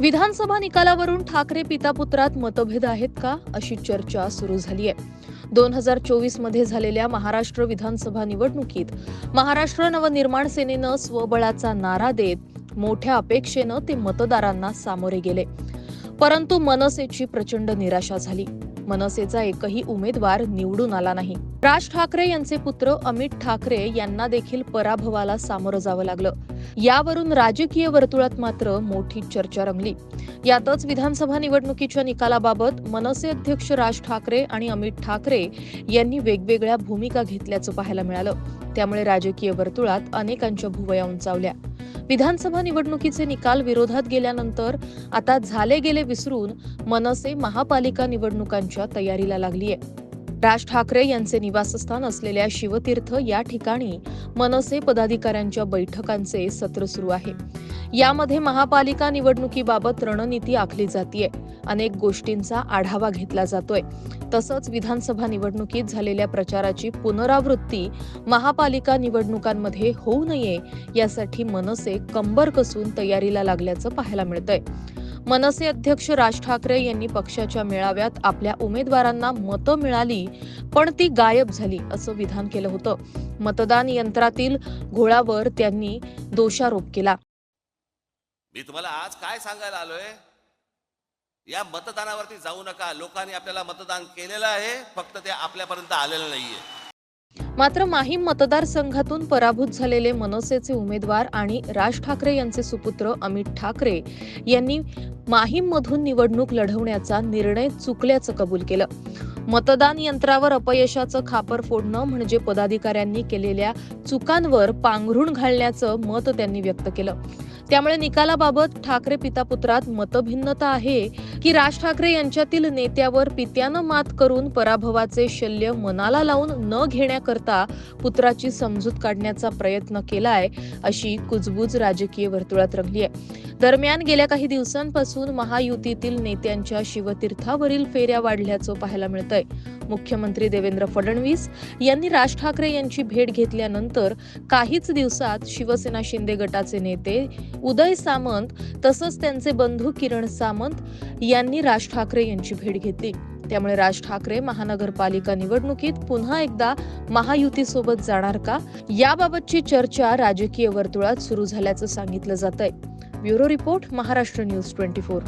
विधानसभा निकालावरून ठाकरे पितापुत्रात मतभेद आहेत का अशी चर्चा सुरू झाली आहे दोन हजार चोवीसमध्ये झालेल्या महाराष्ट्र विधानसभा निवडणुकीत महाराष्ट्र नवनिर्माण सेनेनं स्वबळाचा नारा देत मोठ्या अपेक्षेनं ते मतदारांना सामोरे गेले. परंतु मनसेची प्रचंड निराशा झाली. मनसेचा एकही उमेदवार निवडून आला नाही. राज ठाकरे यांचे पुत्र अमित ठाकरे यांना देखील पराभवाला सामोरं जावं लागलं. यावरून राजकीय वर्तुळात मात्र मोठी चर्चा रंगली. यातच विधानसभा निवडणुकीच्या निकालाबाबत मनसे अध्यक्ष राज ठाकरे आणि अमित ठाकरे यांनी वेगवेगळ्या भूमिका घेतल्याचं पाहायला मिळालं. त्यामुळे राजकीय वर्तुळात अनेकांच्या भुवया उंचावल्या. विधानसभा निवडणुकीचे निकाल विरोधात गेल्यानंतर आता झाले गेले विसरून मनसे महापालिका निवडणुकांच्या तयारीला लागलीय. राज ठाकरे यांचे निवासस्थान असलेल्या शिवतीर्थ या ठिकाणी मनसे पदाधिकाऱ्यांच्या बैठकांचे सत्र सुरू आहे. यामध्ये महापालिका निवडणुकीबाबत रणनीती आखली जातीय. अनेक गोष्टींचा आढावा घेतला जातोय. तसंच विधानसभा निवडणुकीत झालेल्या प्रचाराची पुनरावृत्ती महापालिका निवडणुकांमध्ये होऊ नये यासाठी मनसे कंबर कसून तयारीला लागल्याचं पाहायला मिळतंय. मनसे अध्यक्ष राज ठाकरे यांनी पक्षाच्या मेळाव्यात आपल्या उमेदवारांना मतं मिळाली पण ती गायब झाली असं विधान केलं होतं. मतदान यंत्रातील घोळावर त्यांनी दोषारोप केला. मी तुम्हाला आज काय सांगायला आलोय? या मतदानावरती जाऊ नका. लोकांनी आपल्याला मतदान केलेलं आहे फक्त ते आपल्यापर्यंत आलेलं नाहीये. मात्र माहीम मतदारसंघातून पराभूत झालेले मनसेचे उमेदवार आणि राज ठाकरे यांचे सुपुत्र अमित ठाकरे यांनी माहीम मधून निवडणूक लढवण्याचा निर्णय चुकल्याचं कबूल केलं. मतदान यंत्रावर अपयशाचं खापर फोडणं म्हणजे पदाधिकाऱ्यांनी केलेल्या चुकांवर पांघरून घालण्याचं मत त्यांनी व्यक्त केलं. त्यामुळे निकालाबाबत ठाकरे पितापुत्रात मतभिन्नता आहे की राज ठाकरे यांच्यातील नेत्यावर पित्यानं मात करून पराभवाचे शल्य मनाला लावून न घेण्याकरता पुत्राची समजूत काढण्याचा प्रयत्न केलाय अशी कुजबूज राजकीय वर्तुळात रंगली आहे. दरम्यान गेल्या काही दिवसांपासून महायुतीतील नेत्यांच्या शिवतीर्थावरील फेऱ्या वाढल्याचं पाहायला मिळतंय. मुख्यमंत्री देवेंद्र फडणवीस यांनी राज ठाकरे यांची भेट घेतल्यानंतर काहीच दिवसात शिवसेना शिंदे गटाचे नेते उदय सामंत तसंच त्यांचे बंधू किरण सामंत यांनी राज ठाकरे यांची भेट घेतली. त्यामुळे राज ठाकरे महानगरपालिका निवडणुकीत पुन्हा एकदा महायुतीसोबत जाणार का? याबाबतची चर्चा राजकीय वर्तुळात सुरू झाल्याचं सांगितलं जात आहे bureau report Maharashtra news twenty four.